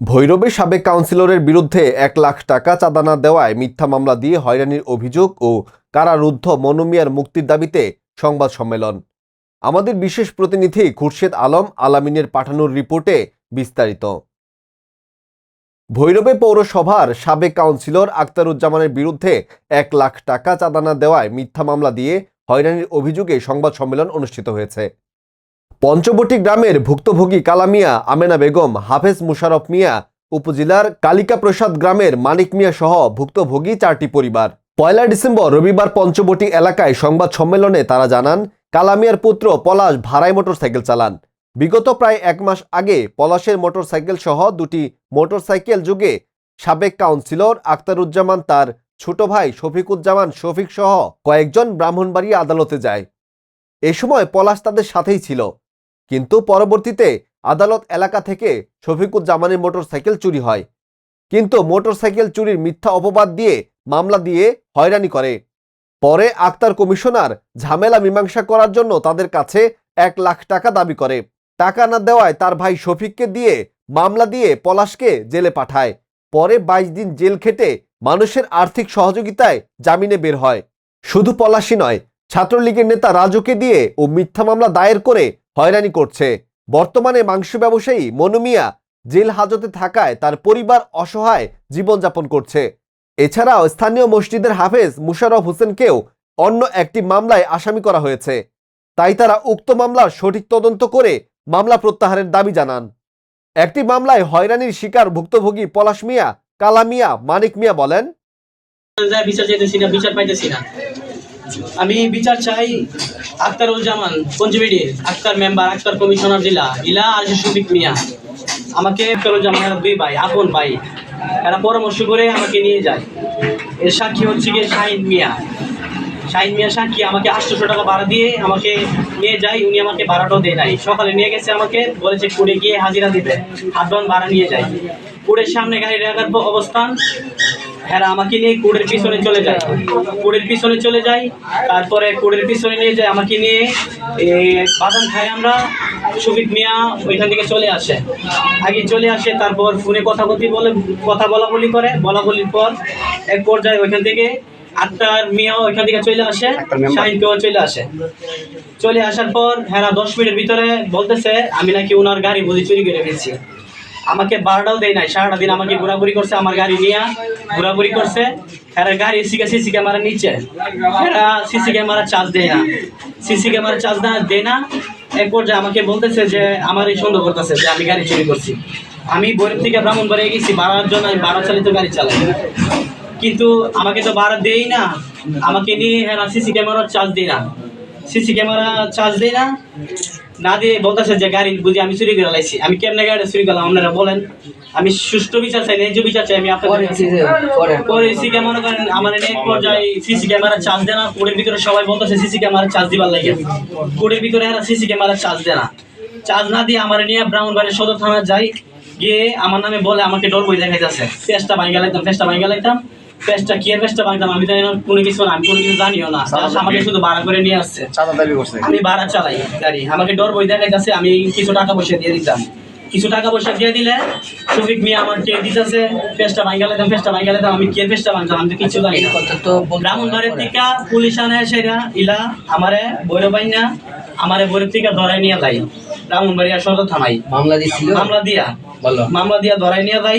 ভৈরবে সাবেক কাউন্সিলরের বিরুদ্ধে এক লাখ টাকা চাঁদা না দেওয়ায় মিথ্যা মামলা দিয়ে হয়রানির অভিযোগ ও কারারুদ্ধ মনুমিয়ার মুক্তির দাবিতে সংবাদ সম্মেলন। আমাদের বিশেষ প্রতিনিধি খুরশেদ আলম আলামিনের পাঠানোর রিপোর্টে বিস্তারিত। ভৈরবে পৌরসভার সাবেক কাউন্সিলর আক্তারুজ্জামানের বিরুদ্ধে এক লাখ টাকা চাঁদা না দেওয়ায় মিথ্যা মামলা দিয়ে হয়রানির অভিযোগে সংবাদ সম্মেলন অনুষ্ঠিত হয়েছে। পঞ্চবটি গ্রামের ভুক্তভোগী কালামিয়া, আমেনা বেগম, হাফেজ মুশারফ মিয়া উপজেলার কালিকা প্রসাদ গ্রামের মানিক মিয়া সহ ভুক্তভোগী চারটি পরিবার। পয়লা ডিসেম্বর রবিবার পঞ্চবটি এলাকায় সংবাদ সম্মেলনে তারা জানান, কালামিয়ার পুত্র পলাশ ভাড়ায় মোটরসাইকেল চালান। বিগত প্রায় এক মাস আগে পলাশের মোটরসাইকেল সহ দুটি মোটরসাইকেল যুগে সাবেক কাউন্সিলর আক্তারুজ্জামান তার ছোট ভাই শফিকুজ্জামান শফিক সহ কয়েকজন ব্রাহ্মণবাড়িয়া আদালতে যায়। এ সময় পলাশ তাদের সাথেই ছিল। কিন্তু পরবর্তীতে আদালত এলাকা থেকে শফিকুজ্জামানের মোটরসাইকেল চুরি হয়। কিন্তু মোটরসাইকেল চুরির মিথ্যা অপবাদ দিয়ে মামলা দিয়ে হয়রানি করে। পরে আক্তার কমিশনার ঝামেলা মীমাংসা করার জন্য তাদের কাছে এক লাখ টাকা দাবি করে। টাকা না দেওয়ায় তার ভাই শফিককে দিয়ে মামলা দিয়ে পলাশকে জেলে পাঠায়। পরে বাইশ দিন জেল খেটে মানুষের আর্থিক সহযোগিতায় জামিনে বের হয়। শুধু পলাশই নয়, ছাত্রলীগের নেতা রাজুকে দিয়ে ও মিথ্যা মামলা দায়ের করে হয়রানি করছে। বর্তমানে মাংস ব্যবসায়ী মনুমিয়া জেল হাজতে থাকায় তার পরিবার অসহায় জীবনযাপন করছে। এছাড়াও স্থানীয় মসজিদের হাফেজ মুশারফ হোসেনকেও অন্য একটি মামলায় আসামি করা হয়েছে। তাই তারা উক্ত মামলার সঠিক তদন্ত করে মামলা প্রত্যাহারের দাবি জানান। একটি মামলায় হয়রানির শিকার ভুক্তভোগী পলাশ মিয়া, কালা মিয়া, মানিক মিয়া বলেন আমি বিচার চাই আক্তারুল জামান পঞ্চবিডির আক্তার মেম্বার আক্তার কমিশনার জেলা ইলা আর শফিক মিয়া। আমাকে আক্তারুল জামান এরা দুই ভাই, আপন ভাই, এরা পরামর্শ করে আমাকে নিয়ে যায়। এর সাক্ষী হচ্ছে গিয়ে শাহিন মিয়া। শাহিন মিয়া সাক্ষী আমাকে আটশোশো টাকা ভাড়া দিয়ে আমাকে নিয়ে যায়, উনি আমাকে ভাড়াটাও দেয় নাই। সকালে নিয়ে গেছে আমাকে, বলেছে কুড়ে গিয়ে হাজিরা দিবে। বান ভাড়া নিয়ে যায়। কুড়ের সামনে গাড়ি রাখার অবস্থান হ্যাঁ আমাকে নিয়ে কুড়ের পিছনে চলে যায়। কুড়ের পিছনে চলে যাই তারপরে কুড়ের পিছনে নিয়ে যায় আমাকে নিয়ে বাদাম খাই আমরা শফিক মিয়া ওইখান থেকে চলে আসে। আগে চলে আসে তারপর ফোনে কথা বলতে বলে কথা বলা বলি করে বলা বলির পর এক পর্যায়ে ওইখান থেকে আক্তার মিয়াও ওইখান থেকে চলে আসে শাহিনকেও চলে আসে। চলে আসার পর হ্যাঁ দশ মিনিটের ভিতরে বলতেছে আমি নাকি ওনার গাড়ি বুঝি চুরি করে ফেলছি। আমাকে বারোটাও দেয় নাই, সারাটা দিন আমাকে ঘোরাঘুরি করছে, আমার গাড়ি নিয়ে ঘোরাঘুরি করছে। এরা গাড়ি সিকে সিসি ক্যামেরা নিচে। এরা সিসি ক্যামেরা চার্জ দেয় না। সিসি ক্যামেরা চার্জ না, দেয় না। এক পর্যায়ে আমাকে বলতেছে যে আমার এই সন্দেহ করতেছে যে আমি গাড়ি চুরি করছি। আমি গরিব থেকে ব্রাহ্মণবাড়িয়া গেছি ভাড়ার জন্য আমি ভাড়া চালিত গাড়ি চালাই। কিন্তু আমাকে তো ভাড়া দেই না। আমাকে নিয়ে হ্যাঁ সিসি ক্যামেরা চার্জ দেয় না। সিসি ক্যামেরা চার্জ দেয় না। না দিয়ে বলতেছে যে গাড়ি বুঝি আমি চুরি করে লাইছি। আমি কেমনে গাড়ি চুরি করলাম আপনারা বলেন। আমি সুষ্ঠু বিচার চাই ন্যায্য বিচার চাই আমি আপনাদের পরে সিসি ক্যামেরা করেন আমার এক পর্যায়ে সিসি ক্যামেরা চার্জ দেয় না কোডের ভিতরে সবাই বলতেছে সিসি ক্যামেরা চার্জ দিবার লাগে। কোডের ভিতরে এরা সিসি ক্যামেরা চার্জ দেয় না। চার্জ না দিয়ে আমার নিয়ে ব্রাউন ব্রাহ্মণবাড়ির সদর থানা যাই গিয়ে আমার নামে বলে আমাকে ডর বই দেখাইতেছে। পেস্টটা ভাঙ্গা লাইতাম পেস্টটা ভাঙ্গা লাইতাম পেস্টটা কি এর পেস্টটা ভাঙতাম আমি তো কোনো কিছু না আমি কোনো কিছু জানিও না। আমাকে শুধু ভাড়া করে নিয়ে আসছে। আমি ভাড়া চালাই গাড়ি। আমাকে ডর বই দেখাইতেছে আমি কিছু টাকা পয়সা দিয়ে দিতাম। কিছু টাকা পয়সা দিয়ে দিলে শফিক মিয়া আমার কে দিতেছে ভাঙ্গা ভাঙ্গা আমি কে ভাঙতাম আমি তো কিছু জানি না। ব্রাহ্মণবাড়ির থেকে পুলিশ আনে সেরা ইলা আমারে বৈরবাই না আমারে বৈরব থেকে ধরাই নিয়ে যাই ব্রাহ্মণবাড়িয়া সদর থানাই মামলা দিছিল? মামলা দিয়া। বলো। মামলা দিয়া ধরাই নিয়ে যাই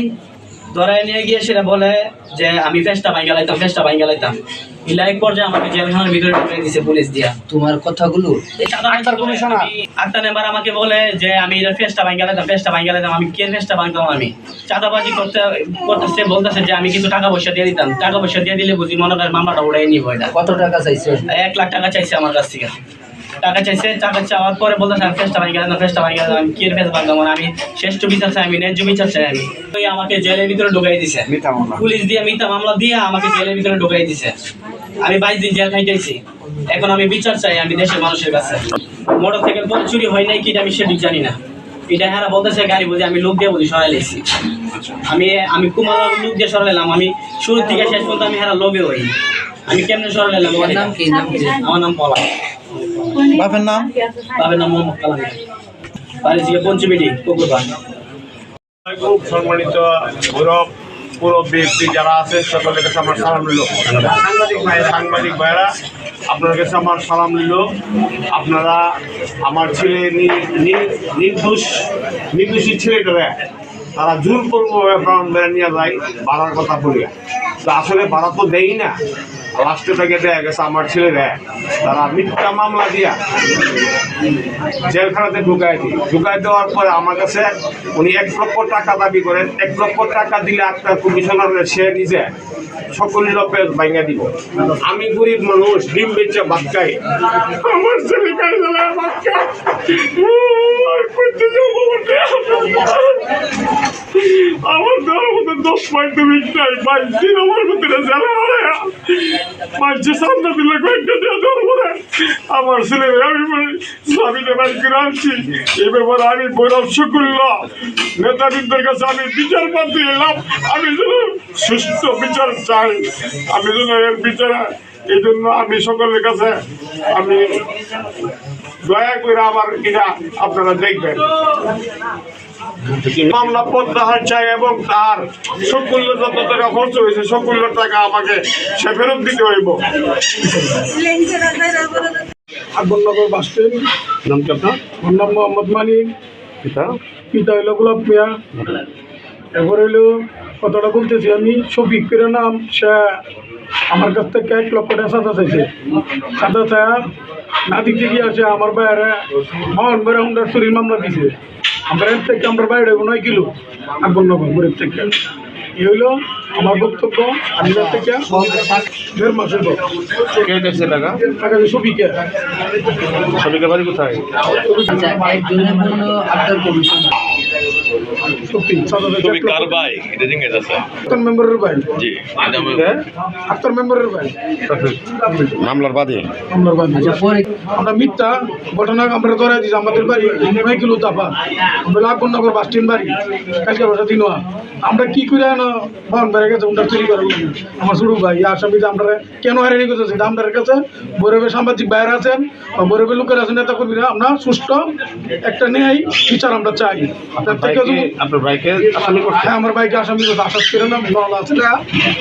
ধরাই নিয়ে গিয়ে সেটা বলে যে আমি ফেসটা ভাঙ্গা লাইতাম ফেসটা ভাঙ্গা লাইতাম। ইলা এক পর্যায়ে আমাকে জেলখানার ভিতরে ঢুকিয়ে দিছে পুলিশ দিয়া। তোমার কথাগুলো? আক্তার মেম্বার আমাকে বলে যে আমি এটা ফেসটা ভাঙ্গা লাইতাম ফেসটা ভাঙ্গা লাইতাম আমি কে ফেসটা ভাঙতাম আমি? চাঁদাবাজি করতে করতেছে বলতেছে যে আমি কিছু টাকা পয়সা দিয়ে দিতাম। টাকা পয়সা দিয়ে দিলে বুঝি মনে করেন মামলাটা উড়াই নিব এটা। কত টাকা চাইছে? এক লাখ টাকা চাইছে আমার কাছ থেকে। টাকা চাইছে টাকা চাওয়ার পরে বলতেছে আমি ফেসটা ভাঙি গেলাম ফেসটা ভাঙি গেলাম আমি কি ফেস ভাঙলাম আমি শ্রেষ্ঠ বিচার চাই আমি ন্যায্য বিচার চাই আমি। ওই আমাকে জেলের ভিতরে ঢুকাই দিছে। মিথ্যা মামলা। পুলিশ দিয়ে মিথ্যা মামলা দিয়ে আমাকে জেলের ভিতরে ঢুকাই দিছে। আমি বাইশ দিন জেল খাইতেছি। এখন আমি বিচার চাই আমি দেশের মানুষের কাছে। মোটর থেকে পরে চুরি হয় নাই কি আমি সেটি জানি না। এটা হ্যাঁ বলতেছে গাড়ি বুঝি আমি লোক দিয়ে বুঝি সরাই লেছি। আমি আমি কুমার লোক দিয়ে সরাইলাম আমি শুরু থেকে শেষ পর্যন্ত আমি হ্যাঁ লোভে হই। আমি কেমনে সরাইলাম নাম কি? আমার নাম পলা বাপের নাম? বাবার নাম মোহাম্মদ কালাম বাড়ি থেকে পঞ্চমিটি সম্মানিত গৌরব পুরো ব্যক্তি যারা আছে সকলের কাছে আমার সালাম নিল। সাংবাদিক ভাই সাংবাদিক ভাইরা আপনার কাছে আমার সালাম নিল। আপনারা আমার ছেলে নি- নি- নির্দোষ নির্দোষী ছেলেটারা তারা জোর করব প্রাণ বেড়ে নিয়ে যায় বাড়ার কথা বলিয়া। তো আসলে বাড়া তো দেই না। লাস্টে থেকে দেয়া গেছে আমার ছেলেরা। তারা মিথ্যা মামলা দিয়া জেলখানাতে ঢুকাই দিই ঢুকাই দেওয়ার পরে আমার কাছে উনি এক লক্ষ টাকা দাবি করেন। এক লক্ষ টাকা দিলে আপনার কমিশনার সে নিজে সকল লোকের ভাঙা দিব। আমি গরিব মানুষ, ডিম বেচে ভাত আমার ছেলে আর করতে যাব বলতে। আমার দেওয়ার মতো দশ মাধ্যমিক নাই। বাইশ দিন আমার ভিতরে জেলে দিলে কয়েকটা দিয়ে আমার ছেলে আমি স্বামীকে বাড়ি করে আনছি। এই ব্যাপারে আমি পরামর্শ করলাম নেতাবৃন্দের কাছে আমি বিচার পাতে এলাম। আমি যেন সুস্থ বিচার চাই। আমি যেন এর বিচারে এই জন্য আমি সকলের কাছে আমি দয়া করে আমার কিনা আপনারা দেখবেন। মামলা প্রত্যাহার চাই এবং তার সকল্য যত টাকা খরচ হয়েছে সকল্য টাকা আমাকে সে ফেরত দিতে হইব। Akbarnagar bus stand. নাম কি আপনার? আমার নাম মোহাম্মদ মানিক। পিতা? পিতা হইল গোলাপ মিয়া। এরপর হইল কথাটা বলতেছি আমি শফিক পেরের নাম সে আমার কাছ থেকে এক লক্ষ টাকা সাদা চাইছে। সাদা চায়া না দিতে গিয়ে আছে আমার বাইরে মোহন হুন্ডার চুরির মামলা দিছে। আমরা এর থেকে আমরা বাইরে নয় কিলো। আকবরনগর গরিব থেকে। এই হইল আমার বক্তব্য। আমি তার থেকে দেড় মাসের পর কে দেখছে টাকা? টাকা দিয়ে শফিকে বাড়ি কোথায়? আচ্ছা একজনের জন্য আপনার কমিশন কার ভাই? এটা জিজ্ঞেস আছে। আক্তার মেম্বারের ভাই। জি আক্তার মেম্বারের ভাই। মামলার বাদে। আমরা বাদ আমরা মিথ্যা ঘটনা আমরা ধরে দিয়েছি আমাদের বাড়ি তাপা বাস স্ট্যান্ড কালকে বসা দিন আমরা কি করে না বন বেড়ে গেছে ওটা চুরি করে আমার ছোট ভাই আসামি আমরা কেন হারিয়ে করতেছি আমাদের কাছে বৈরবের সামাজিক বাইরে আছেন বা বৈরবের লোকের আছেন নেতা কর্মীরা। আমরা সুষ্ঠ একটা নেই বিচার আমরা চাই। যদি- আপনার ভাইকে আসামি করছে? হ্যাঁ আমার বাইকে আসামি করতে আসাদ করে না মামলা আছে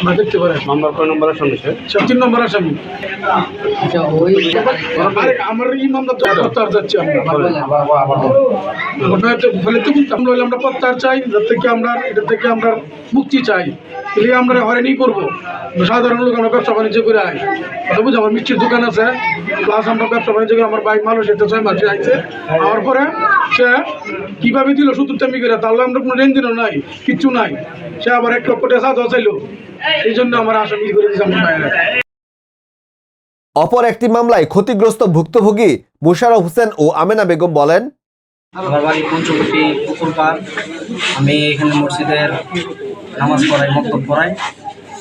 আমরা দেখতে পারেন নাম্বার কয় নম্বরের সঙ্গে সে? তিন নম্বর আসামি। আচ্ছা আমার এই মামলা তো প্রত্যাহার যাচ্ছে আমরা। তো প্রত্যাহার চাই যার থেকে আমরা এটা থেকে আমরা মুক্তি চাই। এলে আমরা হয়রানি করব। সাধারণ লোক আমরা ব্যবসা বাণিজ্য করে আই কথা বুঝি আমার মিষ্টির দোকান আছে প্লাস আমরা ব্যবসা বাণিজ্য করে আমার বাইক মানুষ এটা ছয় মাসে আইছে। আমার পরে সে কীভাবে দিল সুতুরটামি করে তাহলে আমরা কোনো লেনদেনও নাই কিচ্ছু নাই। সে আবার এক লক্ষ টাকা সাদা চাইল। এই জন্য আমার আসামি করে দিয়েছে আমার অপর একটি মামলায় ক্ষতিগ্রস্ত ভুক্তভোগী মুশারফ হোসেন ও আমেনা বেগম বলেন আমার বাড়ি পঞ্চবটি পুকুর পাড়। আমি এখানে মসজিদের নামাজ পড়াই মক্তব পড়াই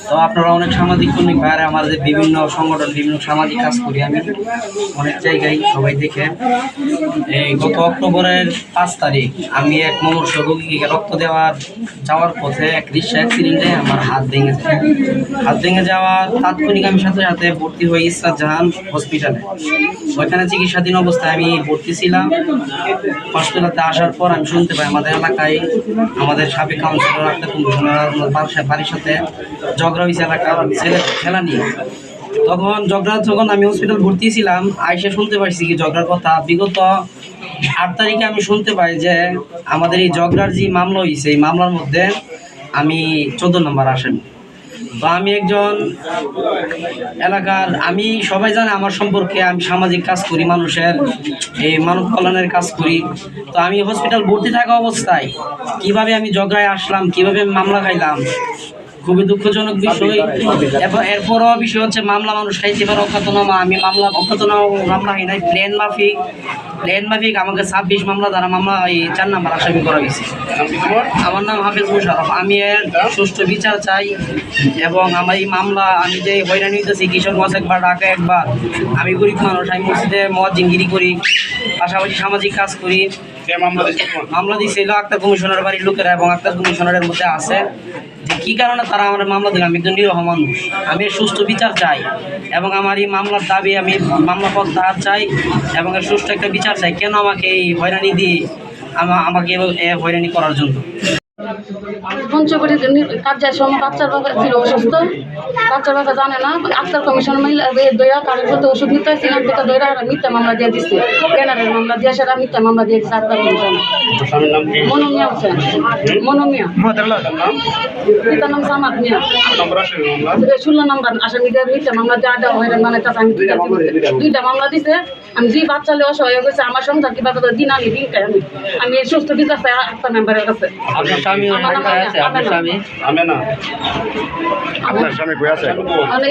তো আপনারা অনেক সামাজিক কর্মী ভাইরা আমাদের বিভিন্ন সংগঠন, বিভিন্ন সামাজিক কাজ করি আমি। অনেক জায়গায় সবাই দেখে। এই গত অক্টোবরের পাঁচ তারিখ আমি এক মমর্ষ রোগীকে রক্ত দেওয়ার, যাওয়ার পথে এক রিক্সা অ্যাক্সিডেন্টে আমার হাত ভেঙে যায়। হাত ভেঙে যাওয়ার তাৎক্ষণিক আমি সাথে সাথে ভর্তি হয়ে ইসরাত জাহান হসপিটালে ওইখানে চিকিৎসাধীন অবস্থায় আমি ভর্তি ছিলাম। হসপিটালে আসার পর আমি শুনতে পাই আমাদের এলাকায় আমাদের সাবেক কাউন্সিলর বাসায় বাড়ির সাথে ঝগড়া হয়েছে ছেলে খেলা নিয়ে। তখন ঝগড়া যখন আমি হসপিটাল ভর্তি ছিলাম আইসে শুনতে পাইছি কি ঝগড়ার কথা। বিগত আট তারিখে আমি শুনতে পাই যে আমাদের এই ঝগড়ার যে মামলা হয়েছে এই মামলার মধ্যে আমি চোদ্দ নম্বর আসামি তো আমি একজন এলাকার, আমি সবাই জানে আমার সম্পর্কে, আমি সামাজিক কাজ করি, মানুষের এই মানব কল্যাণের কাজ করি। তো আমি হসপিটাল ভর্তি থাকা অবস্থায় কীভাবে আমি জগায় আসলাম, কীভাবে মামলা খাইলাম খুবই দুঃখজনক বিষয়। এবং এরপরও বিষয় হচ্ছে মামলা মানুষ খাইতে পারে অজ্ঞাতনামা। আমি মামলা অজ্ঞাতনামা মামলা হয় নাই প্লেন মাফিক প্লেন মাফিক আমাকে ছাব্বিশ মামলা দ্বারা মামলা এই চার নাম্বার আসামি করা গেছে। আমার নাম হাফেজ মুশারফ। আমি এর সুষ্ঠু বিচার চাই এবং আমার এই মামলা আমি যে হয়রানি হইতেছি কিশোরগঞ্জ একবার ঢাকা একবার আমি গরিব মানুষ আমি মসজিদে মদ জিঙ্গিরি করি পাশাপাশি সামাজিক কাজ করি। মামলা দিয়েছিল আক্তার কমিশনার বাড়ির লোকেরা এবং আক্তার কমিশনারের মধ্যে আছে। যে কী কারণে তারা আমার মামলা দিল, আমি একজন নিরহ মানুষ। আমি সুস্থ বিচার চাই এবং আমার এই মামলার দাবি, আমি মামলা প্রত্যাহার চাই এবং এর সুষ্ঠু একটা বিচার চাই। কেন আমাকে এই হয়রানি দিয়ে আমা, আমাকে হয়রানি করার জন্য? পঞ্চবটি কাজের সময় বাচ্চার বাবা ছিল অসুস্থ। বাচ্চার বাবা জানে না। আক্তার কমিশন দইরা কারোর প্রতি ওষুধ নিতে ছিলাম থেকে দইরা একটা মিথ্যা মামলা দিয়ে দিচ্ছে কেনারের মামলা দিয়ে সেটা মিথ্যা মামলা দিয়ে দিচ্ছে আক্তার কমিশন। মনোমিয়া হোসেন মনোমিয়া পিতার নাম সামাদ মিয়া। ষোলো নম্বর আসামি দিয়ে মিথ্যা মামলা দিয়ে আড্ডা হয়ে মানে তাতে আমি দুইটা মামলা দিছে। আমি দুই বাচ্চা অসহায় হয়ে গেছে, আমার সংসার কীভাবে দিন আনি, দিন আমি আমি সুস্থ বিচার চাই মেম্বারের কাছে। স্বামী আমার নাম আছে আপনার। স্বামী। আমি না আপনার স্বামী কই আছে?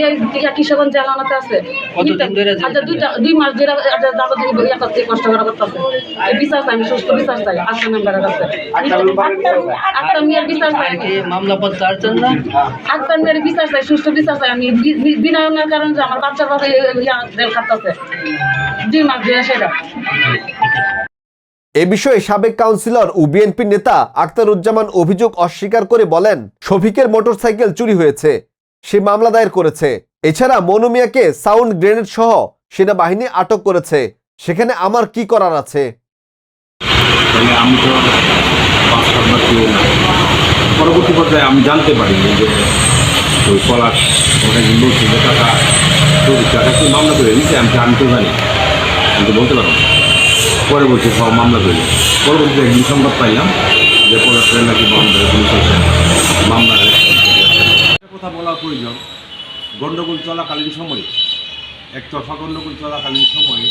এই টিকা কিশোরগঞ্জ জেলানাতে আছে। কতদিন ধরে আচ্ছা দুইটা দুই মাস ধরে আচ্ছা যাব তুমি ইয়া করতে কষ্ট করা করতেছে। বিচার চাই আমি সুস্থ বিচার চাই আক্তার মেম্বারের কাছে। আক্তার মেয়ের বিচার চাই। আর কি মামলা প্রত্যাহার জন্য মেয়ের বিচার চাই সুস্থ বিচার চাই। আমি বিনয়নের কারণে যে আমার বাচ্চার বাবা ইয়া দুই মাস ধরে সেটা। এ বিষয়ে সাবেক কাউন্সিলর ও বিএনপি নেতা আখতারুজ্জামান অভিযোগ অস্বীকার করে বলেন, শফিকের মোটরসাইকেল চুরি হয়েছে, সে মামলা দায়ের করেছে। এছাড়া মনোমিয়াকে সাউন্ড গ্রেনেড সহ সেনাবাহিনী আটক করেছে। সেখানে আমার কি করার আছে? পরবর্তী পর্যায়ে আমি জানতে পারি যে ওই পলাশ টাকা মামলা করে নিচ্ছে আমি বলতে পারব না। পরে বলছি সব মামলা নিচ্ছে। পরবর্তীতে একদিন সংবাদ পাইলাম যে পলাশের নাকি মামলা কথা বলা প্রয়োজন, গণ্ডগোল চলাকালীন সময়ে এক একতরফা গণ্ডগোল চলাকালীন সময়ে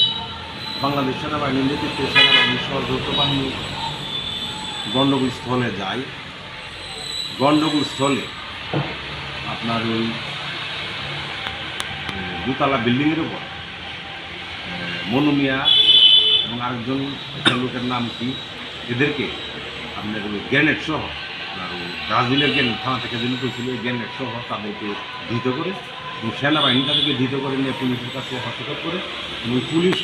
বাংলাদেশ সেনাবাহিনীর নেতৃত্বে সেনাবাহিনীর সহ যৌথ বাহিনী গণ্ডগোল স্থলে যায় গণ্ডগোল স্থলে আপনার ওই দুতলা বিল্ডিংয়ের উপর মনুমিয়া এবং আরেকজন একটা লোকের নাম কি? এদেরকে আপনার ওই গ্যানেট সহ, আপনার ওই ব্রাজিলের গ্যানেট থানা থেকে যে লুটো ছিল ওই গ্যানেট সহ তাদেরকে ধৃত করে এবং সেনাবাহিনী তাদেরকে ধৃত করে নিয়ে পুলিশের কাছে হস্তক্ষেপ করে এবং পুলিশ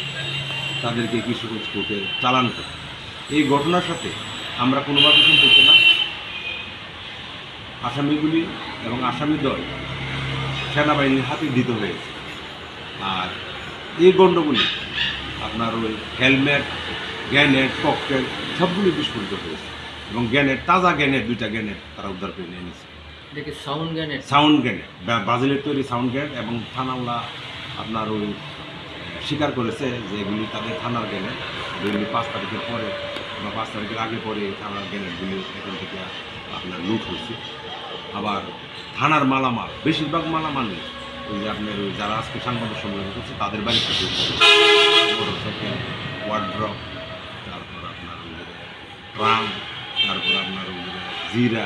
তাদেরকে কিশোরগঞ্জ কোর্টে চালান করে। এই ঘটনার সাথে আমরা কোনোভাবে সম্পর্ক না। আসামিগুলি এবং আসামি দল সেনাবাহিনীর হাতে দিতে হয়েছে। আর এই গণ্ডগুলি আপনার ওই হেলমেট গ্যানেট ককটেল সবগুলি বিস্ফোরিত হয়েছে। এবং গ্যানেট তাজা গ্যানেট দুইটা গ্যানেট তারা উদ্ধার করে নিয়ে নিয়েছে। সাউন্ড গ্রেনেড সাউন্ড গ্রেনেড ব্রাজিলের তৈরি সাউন্ড গ্রেনেড এবং থানাওয়ালা আপনার ওই স্বীকার করেছে যে এগুলি তাদের থানার গ্রেনেড যেগুলি পাঁচ তারিখের পরে বা পাঁচ তারিখের আগে পরে থানার গ্রেনেডগুলি এখান থেকে আপনার লুট হয়েছে। আবার থানার মালামাল বেশিরভাগ মালামালই ওই যে আপনার ওই যারা আজকে সাংবাদিক সম্মেলন করছে তাদের বাড়ি মোটরসাইকেল ওয়ার্ড্রপ তারপর আপনার ট্রাম তারপর আপনার জিরা